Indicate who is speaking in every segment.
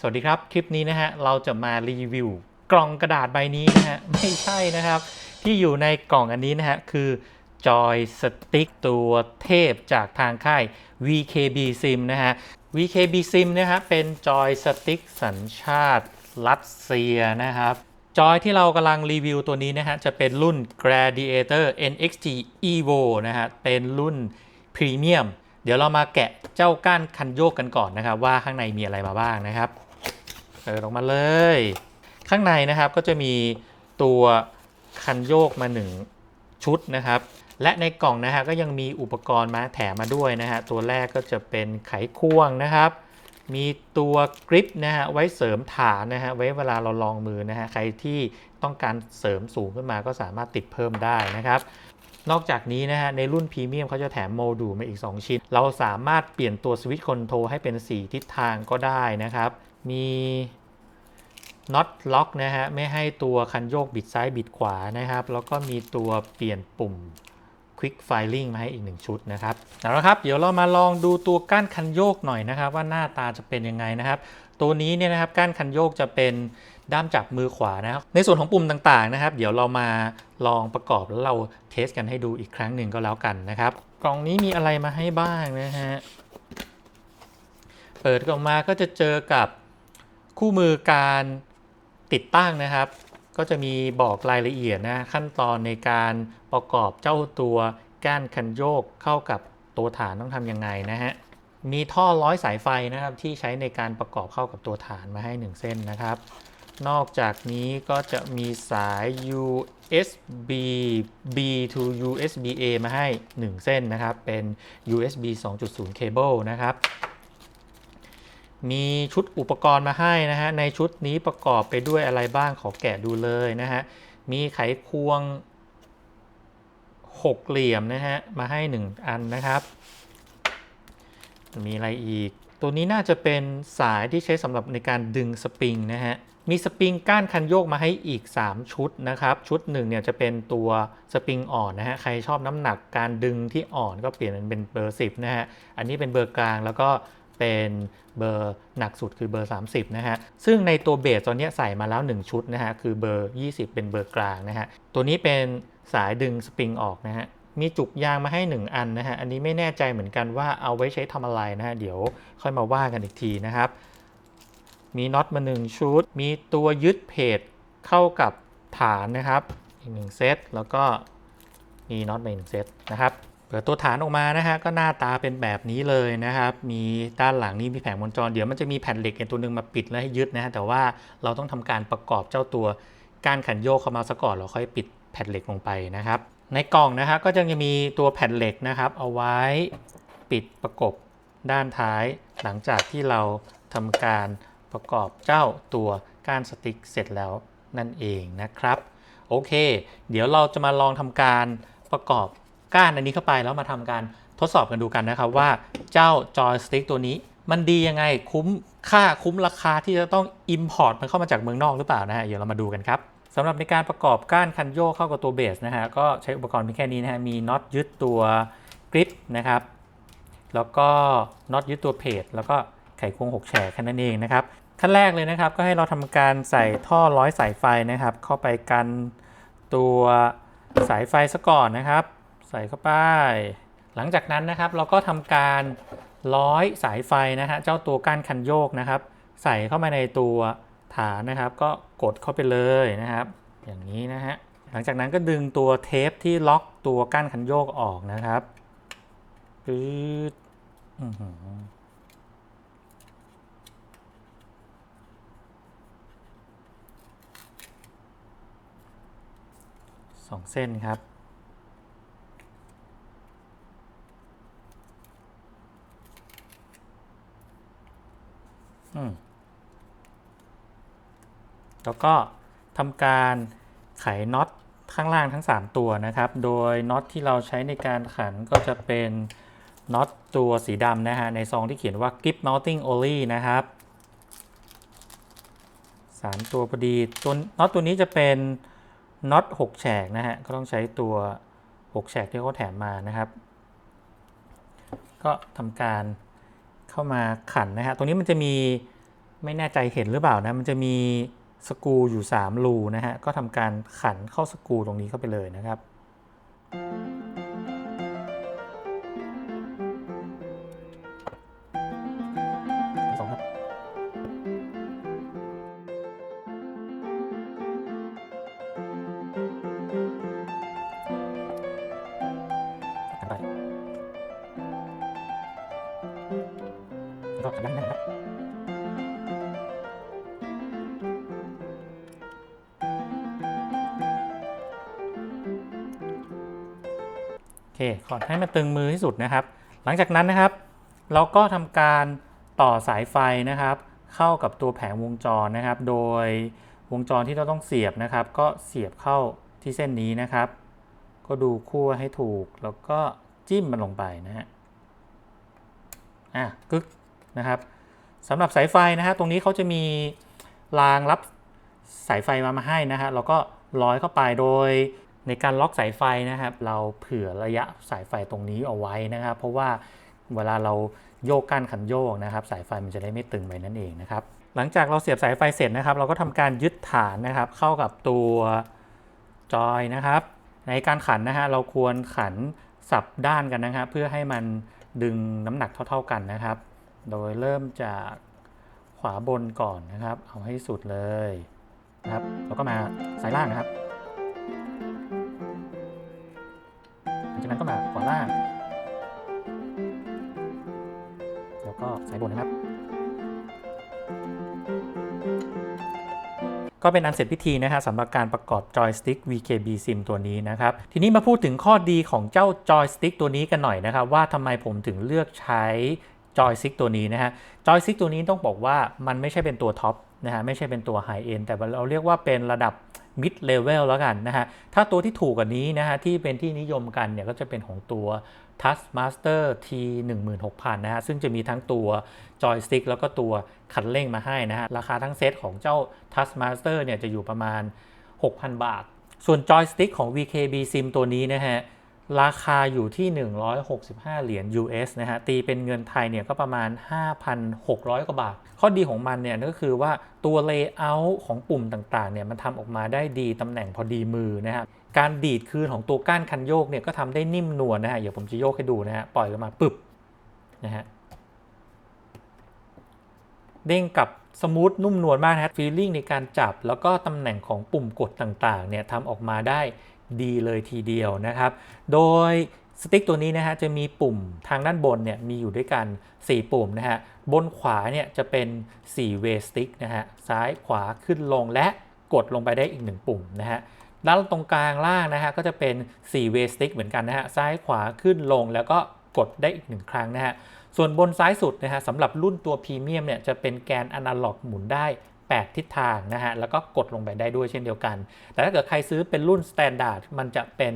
Speaker 1: สวัสดีครับ คลิปนี้นะฮะเราจะมารีวิว กล่องกระดาษใบนี้นะฮะไม่ใช่นะครับ ที่อยู่ในกล่องอันนี้นะฮะคือจอยสติ๊กตัวเทพจากทางค่าย VKB Sim นะฮะ VKB Sim นะฮะเป็นจอยสติ๊กสัญชาติรัสเซียนะครับ จอยที่เรากำลังรีวิวตัวนี้นะฮะจะเป็นรุ่น Gladiator NXT Evo นะฮะเป็นรุ่นพรีเมียมเดี๋ยวเรามาแกะเจ้าก้านคันโยกกันก่อนนะครับ ว่าข้างในมีอะไรมาบ้างนะครับ เปิดออกมาเลย ข้างในนะครับก็จะมีตัวคันโยกมา 1 ชุดนะครับ และในกล่องนะฮะก็ยังมีอุปกรณ์มาแถมมาด้วยนะฮะตัวแรกก็จะเป็นไขควงนะครับ มีตัวกริปนะฮะไว้เสริมฐานนะฮะไว้เวลาเราลองมือนะฮะใครที่ต้องการเสริมสูงขึ้นมาก็สามารถติดเพิ่มได้นะครับนอกจากนี้นะฮะในรุ่นพรีเมียมเขาจะแถมโมดูลมาอีก 2 ชิ้น เราสามารถเปลี่ยนตัวสวิตช์คอนโทรลให้เป็น 4 ทิศทางก็ได้นะครับ มี น็อตล็อกนะฮะไม่ให้ตัวคันโยกบิดซ้ายบิดขวานะครับ แล้วก็มีตัวเปลี่ยนปุ่ม Quick Filing มาให้อีก 1 ชุดนะครับเอาละครับเดี๋ยวเรามาลองดูตัวก้านคันโยกหน่อยนะครับ ว่าหน้าตาจะเป็นยังไงนะครับ ตัวนี้เนี่ยนะครับก้านคันโยกจะเป็นด้ามจับมือขวานะครับ ในส่วนของปุ่มต่างๆนะครับ เดี๋ยวเรามาลองประกอบแล้วเราเทสกันให้ดูอีกครั้งหนึ่งก็แล้วกันนะครับ กล่องนี้มีอะไรมาให้บ้างนะฮะเปิดออกมาก็จะเจอกับคู่มือการ ติดตั้งนะครับ ก็จะมีบอกรายละเอียดนะขั้นตอนในการประกอบเจ้าตัวก้านคันโยกเข้ากับตัวฐานต้องทำยังไงนะฮะมีท่อร้อยสายไฟนะครับที่ใช้ในการประกอบเข้ากับตัวฐานมาให้ 1 เส้นนะครับ นอกจากนี้ก็จะมีสาย USB B to USB A มาให้ 1 เส้นนะครับ เป็น USB 2.0 cable นะครับ มีชุดอุปกรณ์มาให้นะฮะในชุดนี้ประกอบไปด้วยอะไรบ้างขอแกะดูเลยนะฮะมีไขควง6เหลี่ยมนะฮะมาให้1อันนะครับ มีอะไรอีก ตัวนี้น่าจะเป็นสายที่ใช้สำหรับในการดึงสปริงนะฮะมีสปริงก้านคันโยกมาให้อีก 3 ชุดนะครับ ชุดหนึ่งเนี่ยจะเป็นตัวสปริงอ่อนนะฮะใครชอบน้ำหนักการดึงที่อ่อนก็เปลี่ยนเป็นเบอร์10นะฮะอันนี้เป็นเบอร์กลางแล้วก็ เป็นเบอร์หนักสุดคือเบอร์ 30 นะฮะ ซึ่งในตัวเบสตอนนี้ใส่มาแล้ว 1 ชุดนะฮะ คือเบอร์ 20 เป็นเบอร์กลางนะฮะ ตัวนี้เป็นสายดึงสปริงออกนะฮะ มีจุกยางมาให้ 1 อันนะฮะ อันนี้ไม่แน่ใจเหมือนกันว่าเอาไว้ใช้ทำอะไรนะฮะ เดี๋ยวค่อยมาว่ากันอีกทีนะครับ มีน็อตมา 1 ชุด มีตัวยึดเพจเข้ากับฐานนะครับ อีก1เซต แล้วก็มีน็อตมาหนึ่งเซตนะครับ เปิดตัวฐานออกมานะฮะก็หน้าตาเป็นแบบนี้เลยนะครับ มีด้านหลังนี่มีแผงวงจร เดี๋ยวมันจะมีแผ่นเหล็กอีกตัวหนึ่งมาปิดแล้วให้ยึดนะฮะแต่ว่าเราต้องทำการประกอบเจ้าตัวกานขันโยกเข้ามาซะก่อนเราค่อยปิดแผ่นเหล็กลงไปนะครับ ในกล่องนะครับก็จะมีตัวแผ่นเหล็กนะครับ เอาไว้ปิดประกบด้านท้าย หลังจากที่เราทำการประกอบเจ้าตัวก้านสติ๊กเสร็จแล้วนั่นเองนะครับโอเค เดี๋ยวเราจะมาลองทำการประกอบ ก้านอันนี้เข้าไปแล้วมาทำการทดสอบกันดูกันนะครับว่าเจ้าจอยสติ๊กตัวนี้ มันดียังไงคุ้มค่าคุ้มราคาที่จะต้อง Import มันเข้ามาจากเมืองนอกหรือเปล่านะฮะเดี๋ยวเรามาดูกันครับสำหรับในการประกอบก้านคันโยกเข้ากับตัวเบสนะฮะก็ใช้อุปกรณ์เพียงแค่นี้นะฮะมีน็อตยึดตัวกริปนะครับแล้วก็น็อตยึดตัวเพจแล้วก็ไขควง6แฉกแค่นั้นเองนะครับขั้นแรกเลยนะครับก็ให้เราทำการใส่ท่อร้อยสายไฟนะครับ เข้าไปกันตัวสายไฟซะก่อนนะครับ ใส่เข้าไป หลังจากนั้นนะครับเราก็ทำการร้อยสายไฟนะฮะเจ้าตัวก้านคันโยกนะครับ ใส่เข้ามาในตัวฐานนะครับ ก็กดเข้าไปเลยนะครับ อย่างนี้นะฮะหลังจากนั้นก็ดึงตัวเทปที่ล็อกตัวก้านคันโยกออกนะครับปื๊ดอื้อหือสองเส้นครับ แล้วก็ทำการไขน็อตข้างล่างทั้ง 3 ตัวนะครับ โดยน็อตที่เราใช้ในการขันก็จะเป็นน็อตตัวสีดำนะฮะ ในซองที่เขียนว่า Grip Mounting Only นะครับ 3 ตัวพอดีตัวน็อตตัวนี้จะเป็นน็อต6แฉกนะฮะ ก็ต้องใช้ตัว 6 แฉกที่เขาแถมมานะครับ ก็ทำการ เข้ามาขันนะฮะตรงนี้มันจะมีไม่แน่ใจเห็นหรือเปล่านะมันจะมีสกูอยู่3รูนะฮะก็ทำการขันเข้าสกูตรงนี้เข้าไปเลยนะครับ เคขอให้มันตึงมือที่สุดนะครับ หลังจากนั้นนะครับ เราก็ทำการต่อสายไฟนะครับ เข้ากับตัวแผงวงจรนะครับ โดยวงจรที่เราต้องเสียบนะครับ ก็เสียบเข้าที่เส้นนี้นะครับ ก็ดูคั่วให้ถูก แล้วก็จิ้มมันลงไปนะฮะอะกึกนะครับสำหรับสายไฟนะฮะตรงนี้เขาจะมีรางรับสายไฟมามาให้นะฮะเราก็ร้อยเข้าไปโดย ในการล็อกสายไฟนะครับ เราเผื่อระยะสายไฟตรงนี้เอาไว้นะครับ เพราะว่าเวลาเราโยกก้านขันโยกนะครับ สายไฟมันจะได้ไม่ตึงไปนั่นเองนะครับ หลังจากเราเสียบสายไฟเสร็จนะครับ เราก็ทำการยึดฐานนะครับ เข้ากับตัวจอยนะครับ ในการขันนะฮะเราควรขันสับด้านกันนะครับ เพื่อให้มันดึงน้ำหนักเท่า ๆกันนะครับ โดยเริ่มจากขวาบนก่อนนะครับ เอาให้สุดเลยนะครับ แล้วก็มาสายล่างนะครับ ลังจากนั้นก็มาขวาล่าง แล้วก็สายบนนะครับ ก็เป็นอันเสร็จพิธีนะฮะสำหรับการประกอบจอยสติ๊ก VKB Sim ตัวนี้นะครับ ทีนี้มาพูดถึงข้อดีของเจ้าจอยสติ๊กตัวนี้กันหน่อยนะครับ ว่าทำไมผมถึงเลือกใช้จอยสติ๊กตัวนี้นะฮะจอยสติ๊กตัวนี้ต้องบอกว่ามันไม่ใช่เป็นตัวท็อปนะฮะไม่ใช่เป็นตัวไฮเอ็นแต่เราเรียกว่าเป็นระดับ mid level แล้วกันนะฮะ ถ้าตัวที่ถูกกว่านี้นะฮะที่เป็นที่นิยมกันเนี่ยก็จะเป็นของตัว Taskmaster T 16000นะฮะซึ่งจะมีทั้งตัวจอยสติ๊กแล้วก็ตัวคันเร่งมาให้นะฮะ ราคาทั้งเซตของเจ้า Taskmaster เนี่ยจะอยู่ประมาณ 6,000 บาท ส่วนจอยสติ๊กของ VKB Sim ตัวนี้นะฮะ ราคาอยู่ที่ 165 เหรียญ US นะฮะ ตีเป็นเงินไทยเนี่ยก็ประมาณ 5,600 กว่าบาท ข้อดีของมันเนี่ยก็คือว่าตัว layout ของปุ่มต่างๆเนี่ยมันทำออกมาได้ดีตำแหน่งพอดีมือนะครับการดีดคืนของตัวก้านคันโยกเนี่ยก็ทำได้นิ่มนวลนะฮะ เดี๋ยวผมจะโยกให้ดูนะฮะ ปล่อยออกมาปึบนะฮะ เด้งกับสมูทนุ่มนวลมากนะฮะฟีลลิ่งในการจับแล้วก็ตำแหน่งของปุ่มกดต่างๆเนี่ยทำออกมาได้ ดีเลยทีเดียวนะครับ โดยสติ๊กตัวนี้นะฮะจะมีปุ่มทางด้านบนเนี่ยมีอยู่ด้วยกัน 4 ปุ่มนะฮะบนขวาเนี่ยจะเป็น 4 way stick นะฮะซ้ายขวาขึ้นลงและกดลงไปได้อีก 1 ปุ่มนะฮะด้านตรงกลางล่างนะฮะก็จะเป็น 4 way stick เหมือนกันนะฮะซ้ายขวาขึ้นลงแล้วก็กดได้อีก 1 ครั้งนะฮะส่วนบนซ้ายสุดนะฮะสำหรับรุ่นตัวพรีเมียมเนี่ยจะเป็นแกนอนาล็อกหมุนได้ 8 ทิศทางนะฮะ แล้วก็กดลงไปได้ด้วยเช่นเดียวกัน แต่ถ้าเกิดใครซื้อเป็นรุ่นสแตนดาร์ดมันจะเป็น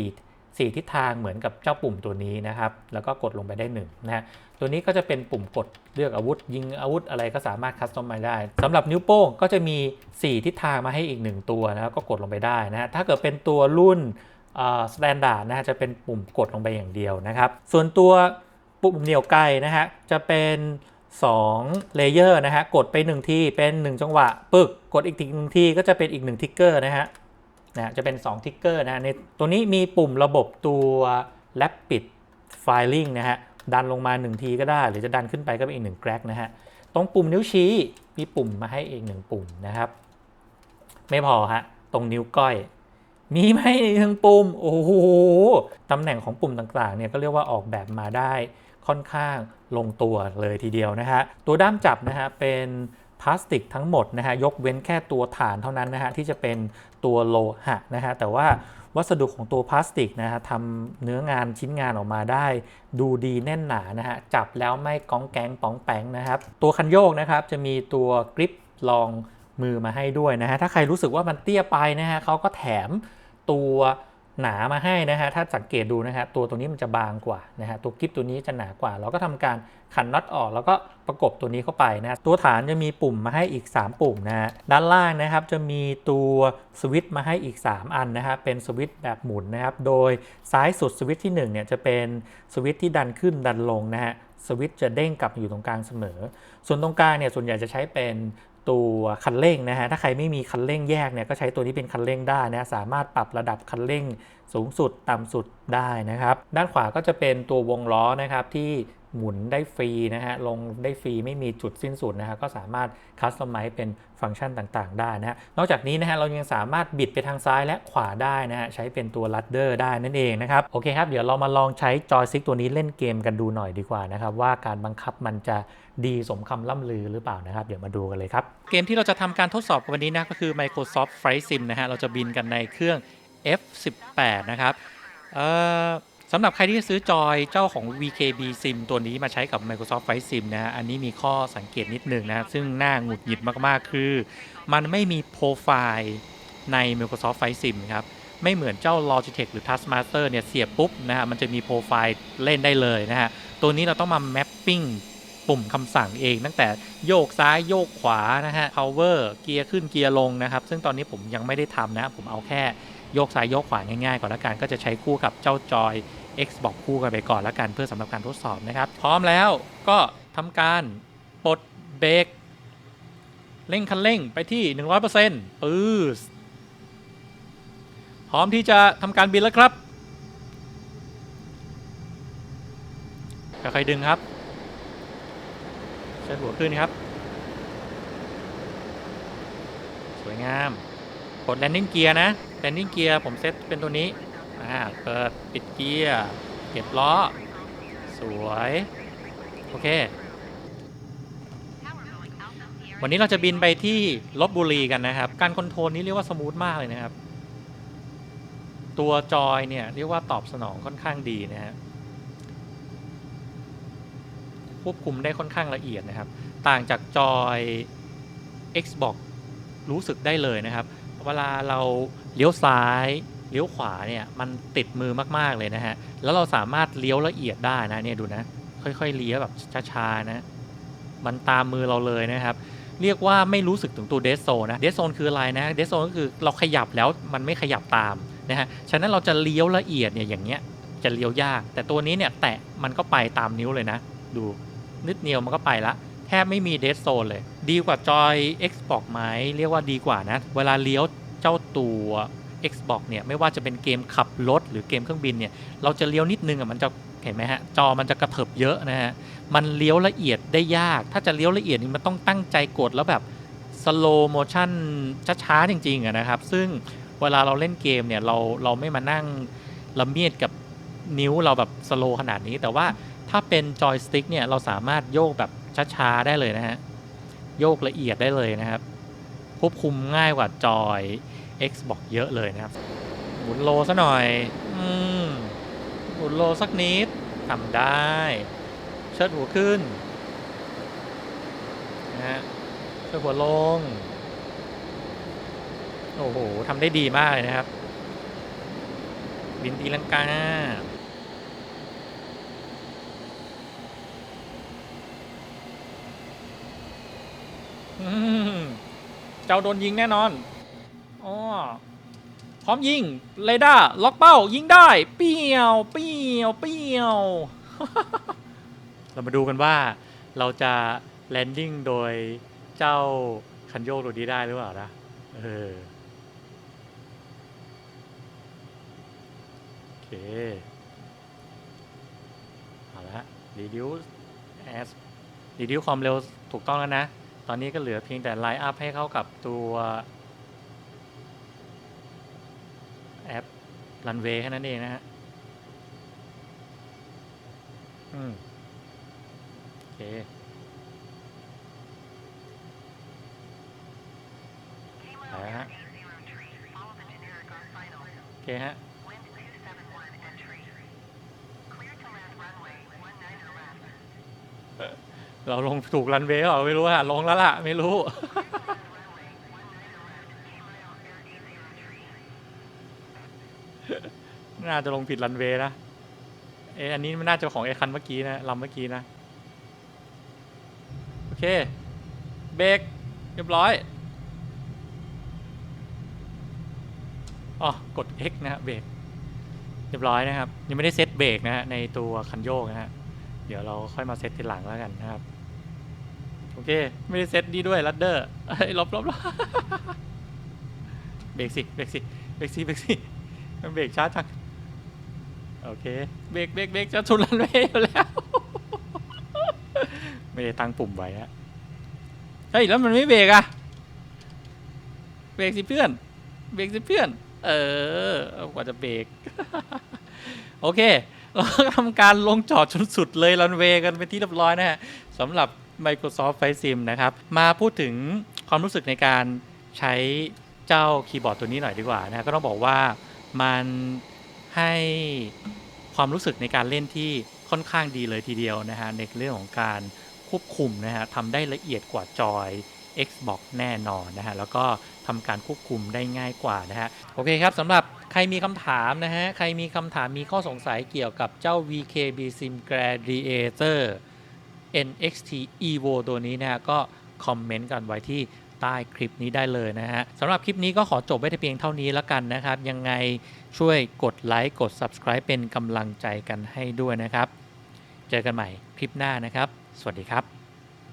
Speaker 1: 4 4 ทิศทางเหมือนกับเจ้าปุ่มตัวนี้นะครับ แล้วก็กดลงไปได้1นะฮะ ตัวนี้ก็จะเป็นปุ่มกดเลือกอาวุธ ยิงอาวุธอะไรก็สามารถคัสตอมไมได้สำหรับนิ้วโป้งก็จะมี 4 ทิศทางมาให้อีก 1 ตัวนะครับก็กดลงไปได้นะฮะ ถ้าเกิดเป็นตัวรุ่นสแตนดาร์ดนะฮะจะเป็นปุ่มกดลงไปอย่างเดียวนะครับ ส่วนตัวปุ่มเหนี่ยวไกลนะฮะจะเป็น 2เลเยอร์นะฮะ กดไป 1 ที เป็น 1 จังหวะ ปึก กดอีกทีหนึ่งทีก็จะเป็นอีก1ทิกเกอร์นะฮะนะจะเป็น2ทิกเกอร์นะะในตัวนี้มีปุ่มระบบตัว Rapid Filing นะฮะ ดันลงมา 1 ทีก็ได้ หรือจะดันขึ้นไปก็เป็นอีก1แกร็กนะฮะ ตรงปุ่มนิ้วชี้มีปุ่มมาให้อีกหนึ่งปุ่มนะครับ ไม่พอฮะ ตรงนิ้วก้อย มีไหมถึงปุ่ม โอ้โหตำแหน่งของปุ่มต่างๆเนี่ยก็เรียกว่าออกแบบมาได้ ค่อนข้างลงตัวเลยทีเดียวนะฮะตัวด้ามจับนะฮะเป็นพลาสติกทั้งหมดนะฮะยกเว้นแค่ตัวฐานเท่านั้นนะฮะที่จะเป็นตัวโลหะนะฮะแต่ว่าวัสดุของตัวพลาสติกนะฮะทำเนื้องานชิ้นงานออกมาได้ ดูดีแน่นหนานะฮะจับแล้วไม่ก้องแกงป้องแป้งนะครับ ตัวคันโยกนะครับจะมีตัวกริปรองมือมาให้ด้วยนะฮะถ้าใครรู้สึกว่ามันเตี้ยไปนะฮะเขาก็แถมตัว หนามาให้นะฮะถ้าสังเกตดูนะฮะตัวตัวนี้มันจะบางกว่านะฮะตัวกิฟตัวนี้จะหนากว่า เราก็ทำการขันน็อตออก แล้วก็ประกบตัวนี้เข้าไปนะตัวฐานจะมีปุ่มมาให้อีก 3 ปุ่มนะฮะด้านล่างนะครับจะมีตัวสวิตช์มาให้อีก 3 อันนะฮะเป็นสวิตช์แบบหมุนนะครับโดยซ้ายสุดสวิตช์ที่1เนี่ยจะเป็นสวิตช์ที่ดันขึ้นดันลงนะฮะสวิตช์จะเด้งกลับอยู่ตรงกลางเสมอ ส่วนตรงกลางเนี่ยส่วนใหญ่จะใช้เป็น ตัวคันเร่งนะฮะถ้าใครไม่มีคันเร่งแยกเนี่ยก็ใช้ตัวนี้เป็นคันเร่งได้นะสามารถปรับระดับคันเร่งสูงสุดต่ำสุดได้นะครับ ด้านขวาก็จะเป็นตัววงล้อนะครับที่ หมุนได้ฟรีนะฮะ ลงได้ฟรีไม่มีจุดสิ้นสุดนะฮะ ก็สามารถคัสตอมไมซ์เป็นฟังก์ชันต่างๆ ได้นะฮะ นอกจากนี้นะฮะ เรายังสามารถบิดไปทางซ้ายและขวาได้นะฮะ ใช้เป็นตัวลัดเดอร์ได้นั่นเองนะครับ โอเคครับ เดี๋ยวเรามาลองใช้จอยสติ๊กตัวนี้เล่นเกมกันดูหน่อยดีกว่านะครับ ว่าการบังคับมันจะดีสมคำล่ำลือหรือเปล่านะครับ เดี๋ยวมาดูกันเลยครับ เกมที่เราจะทำการทดสอบวันนี้นะก็คือ Microsoft Flight Sim นะฮะ เราจะบินกันในเครื่อง F18 นะครับ เอ่อ สำหรับใครที่ซื้อจอยเจ้าของ VKB Sim ตัวนี้มาใช้กับ Microsoft Flight Sim นะฮะ อันนี้มีข้อสังเกตนิดนึงนะ ซึ่งน่าหงุดหงิดมากๆ คือ มันไม่มีโปรไฟล์ใน Microsoft Flight Sim ครับ ไม่เหมือนเจ้า Logitech หรือ Taskmaster เนี่ย เสียบปุ๊บนะฮะ มันจะมีโปรไฟล์เล่นได้เลยนะฮะ ตัวนี้เราต้องมา mapping ปุ่มคำสั่งเอง ตั้งแต่โยกซ้ายโยกขวานะฮะ power เกียร์ขึ้นเกียร์ลงนะครับ ซึ่งตอนนี้ผมยังไม่ได้ทำนะ ผมเอาแค่โยกซ้ายโยกขวาง่ายๆก่อนละกัน ก็จะใช้คู่กับเจ้าจอย Xbox คู่กันไปก่อนละกันเพื่อสำหรับการทดสอบนะครับ พร้อมแล้วก็ทำการปลดเบรกเร่งคันเร่งไปที่ 100%ปื๊ดพร้อมที่จะทำการบินแล้วครับค่อยๆดึงครับเชิดหัวขึ้นครับ สวยงาม กดแลนดิ้งเกียร์นะแลนดิ้งเกียร์ผมเซตเป็นตัวนี้ อ่าเปิดปิดเกียร์เก็บล้อ สวย โอเค วันนี้เราจะบินไปที่ลบบุรีกันนะครับ การคอนโทรลนี้เรียกว่าสมูทมากเลยนะครับ ตัวจอยเนี่ยเรียกว่าตอบสนองค่อนข้างดีนะฮะควบคุมได้ค่อนข้างละเอียดนะครับ ต่างจากจอย Xbox รู้สึกได้เลยนะครับ เวลาเราเลี้ยวซ้าย เลี้ยวขวาเนี่ยมันติดมือมากๆเลยนะฮะ แล้วเราสามารถเลี้ยวละเอียดได้นะเนี่ยดูนะ ค่อยๆเลี้ยวแบบช้าๆนะ มันตามมือเราเลยนะครับ เรียกว่าไม่รู้สึกถึงตัวเดสโซนะ เดสโซนคืออะไรนะ เดสโซนก็คือเราขยับแล้วมันไม่ขยับตามนะฮะ ฉะนั้นเราจะเลี้ยวละเอียดเนี่ยอย่างเงี้ยจะเลี้ยวยาก แต่ตัวนี้เนี่ยแตะมันก็ไปตามนิ้วเลยนะ ดูนิดเดียวมันก็ไปละแทบไม่มีเดสโซนเลย ดีกว่าจอย Xbox ไหมเรียกว่าดีกว่านะ เวลาเลี้ยวเจ้าตัว Xbox เนี่ยไม่ว่าจะเป็นเกมขับรถหรือเกมเครื่องบินเนี่ยเราจะเลี้ยวนิดนึงอะมันจะเห็นไหมฮะจอมันจะกระเถิบเยอะนะฮะมันเลี้ยวละเอียดได้ยาก ถ้าจะเลี้ยวละเอียดนี่มันต้องตั้งใจกดแล้วแบบสโลโมชั่นช้าๆจริงๆนะครับ ซึ่งเวลาเราเล่นเกมเนี่ยเราเราไม่มานั่งละเมียดกับนิ้วเราแบบสโลขนาดนี้ แต่ว่าถ้าเป็นจอยสติ๊กเนี่ยเราสามารถโยกแบบช้าๆได้เลยนะฮะโยกละเอียดได้เลยนะครับควบคุมง่ายกว่าจอย Xbox เยอะเลยนะครับ หมุนโลซะหน่อย อืม หมุนโลสักนิดทำได้ เชิดหัวขึ้นนะฮะเชิดหัวลง โอ้โหทำได้ดีมากเลยนะครับ บินตีลังกาเจ้าโดนยิงแน่นอน อ๋อพร้อมยิงเรดาร์ล็อกเป้ายิงได้ เปี้ยวเปี้ยวเปี้ยว เรามาดูกันว่าเราจะแลนดิ้งโดยเจ้าคันโยกตัวนี้ได้หรือเปล่านะเออโอเคเอาละรีดิวแอสรีดิวความเร็วถูกต้องแล้วนะ ตอนนี้ก็เหลือเพียงแต่ไลน์อัพให้เข้ากับตัวแอป รันเวย์แค่นั้นเองนะฮะอืมโอเค ไปฮะ โอเคฮะ เราลงถูกรันเวย์เหรอไม่รู้อะลงแล้วล่ะ ไม่รู้ โน่า จะลงผิดรันเวย์นะเอะอันนี้มันน่าจะของไอ้คันเมื่อกี้นะลำเมื่อกี้นะ โอเค เบรกเรียบร้อยอ๋อกด X นะฮะเบรกเรียบร้อยนะครับ ยังไม่ได้เซตเบรกนะฮะในตัวคันโยกนะฮะเดี๋ยวเราค่อยมาเซตทีหลังแล้วกันนะครับ โอเค ไม่ได้เซตดีด้วยลัดเดอร์เอ้ลบลบลบเบรกสิเบรกสิเบรกสิเบรกสิมันเบรกช้าจัง โอเค เบรกเบรกเบรกจะชนรันเวย์อยู่แล้ว ไม่ได้ตั้งปุ่มไว้ฮะเฮ้ยแล้วมันไม่เบรกอะเบรกสิเพื่อน เบรกสิเพื่อน เออกว่าจะเบรก โอเค เราก็ทำการลงจอดจนสุดเลยรันเวย์กันเป็นที่เรียบร้อยนะฮะสำหรับ Microsoft Flight Sim นะครับ มาพูดถึงความรู้สึกในการใช้เจ้าคีย์บอร์ดตัวนี้หน่อยดีกว่านะก็ต้องบอกว่ามันให้ ความรู้สึกในการเล่นที่ค่อนข้างดีเลยทีเดียวนะฮะในเรื่องของการควบคุมนะฮะทำได้ละเอียดกว่าจอย Xbox แน่นอนนะฮะแล้วก็ทำการควบคุมได้ง่ายกว่านะฮะโอเคครับสำหรับใครมีคำถามนะฮะใครมีคำถามมีข้อสงสัยเกี่ยวกับเจ้า VKB Sim Gladiator NXT Evo ตัวนี้นะฮะก็คอมเมนต์กันไว้ที่ ใต้คลิปนี้ได้เลยนะฮะสำหรับคลิปนี้ก็ขอจบไว้แต่เพียงเท่านี้แล้วกันนะครับ ยังไงช่วยกดไลค์กด Subscribe เป็นกำลังใจกันให้ด้วยนะครับ เจอกันใหม่คลิปหน้านะครับ สวัสดีครับ